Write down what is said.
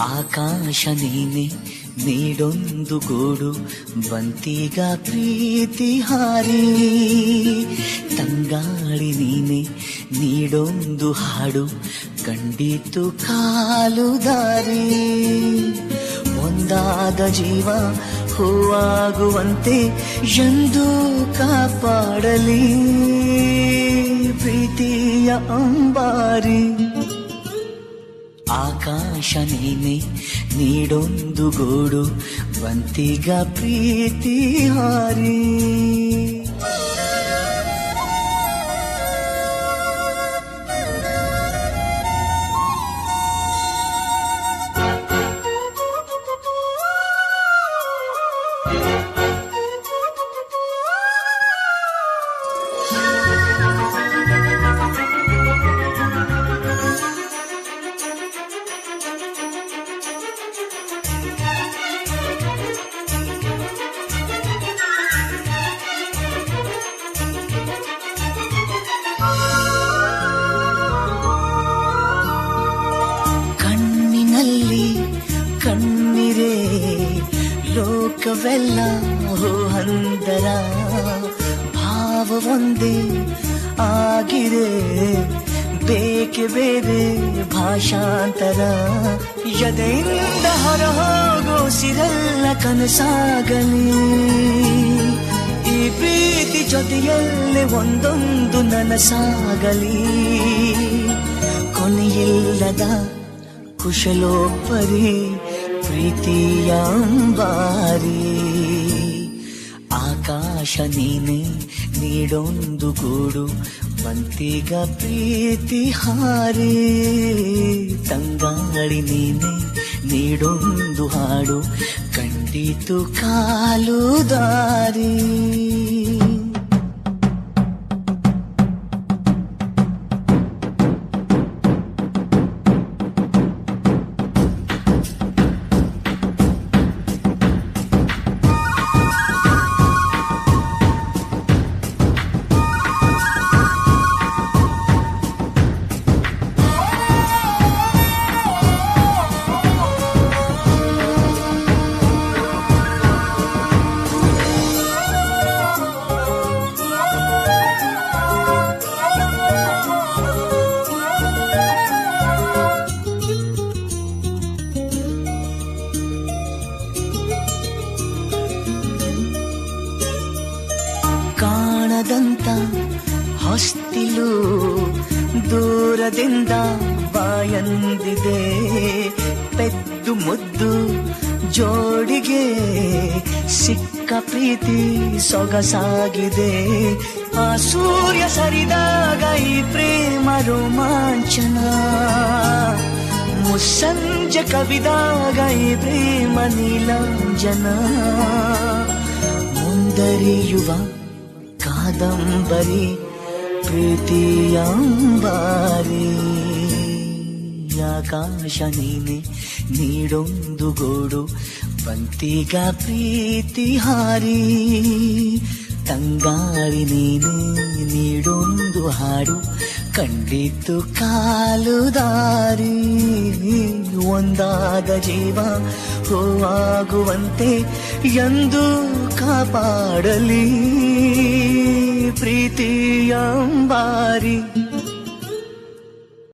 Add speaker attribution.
Speaker 1: ಆಕಾಶ ನೀನೆ ನೀಡೊಂದು ಗೂಡು ಬಂತೀಗ ಪ್ರೀತಿ ಹಾರಿ. ತಂಗಾಳಿ ನೀನೆ ನೀಡೊಂದು ಹಾಡು ಕಂಡಿತು ಕಾಲು ದಾರಿ. ಒಂದಾದ ಜೀವ ಹೂವಾಗುವಂತೆ ಎಂದು ಕಾಪಾಡಲಿ. ಪ್ರೀತಿಯ ಅಂಬಾರಿ. ಆಕಾಶ ನೀನೆ ನೀಡೊಂದು ಗೂಡು ಬಂತಿಗ ಪ್ರೀತಿ ಹಾರಿ ಲೋಕವೆಲ್ಲ ಹಂದರ ಒಂದೇ ಆಗಿದೆ. ಬೇಕೆ ಬೇರೆ ಭಾಷಾಂತರ. ಎದೆಯಿಂದ ಹೊರ ಹೋಗೋ ಸಿರಲ್ಲ ಕನಸಾಗಲಿ. ಈ ಪ್ರೀತಿ ಜೊತೆಯಲ್ಲೇ ಒಂದೊಂದು ನನಸಾಗಲಿ. ಕೊನೆಯಿಲ್ಲದ ಕುಶಲೋಪರಿ ಪ್ರೀತಿಯ ಅಂಬಾರಿ. ಆಕಾಶ ನೀನೆ ನೀಡೊಂದು ಗೂಡು ಬಂತಿಗ ಪ್ರೀತಿ ಹಾರಿ. ತಂಗಾಳಿ ನೀನೆ ನೀಡೊಂದು ಹಾಡು, ಕಂಡಿತು ಕಾಲು ದಾರಿ. ಕಾಣದಂತ ಹೊಸ್ತಿಲು ದೂರದಿಂದ ಬಾಯಂದಿದೆ. ಪೆದ್ದು ಮುದ್ದು ಜೋಡಿಗೆ ಸಿಕ್ಕ ಪ್ರೀತಿ ಸೊಗಸಾಗಿದೆ. ಆ ಸೂರ್ಯ ಸರಿದಾಗ ಈ ಪ್ರೇಮ ರೋಮಾಂಚನ. ಮುಸ್ಸಂಜೆ ಕವಿದಾಗ ಈ ಪ್ರೇಮ ನೀಲಾಂಜನ. ಮುಂದರಿಯುವ ಕಾದಂಬರಿ ಪ್ರೀತಿಯಂಬಾರಿ. ಆಕಾಶ ನೀನೆ ನೀಡೊಂದು ಗೋಡು ಬಂತಿಗ ಪ್ರೀತಿ ಹಾರಿ. ತಂಗಾರಿ ನೀನೆ ನೀಡೊಂದು ಹಾಡು ಕಂಡಿತು ಕಾಲು ದಾರಿ ಒಂದಾದ ಜೀವ ಹೂವಾಗುವಂತೆ ಎಂದು ಕಾಪಾಡಲಿ. ಪ್ರೀತಿಯಂಬಾರಿ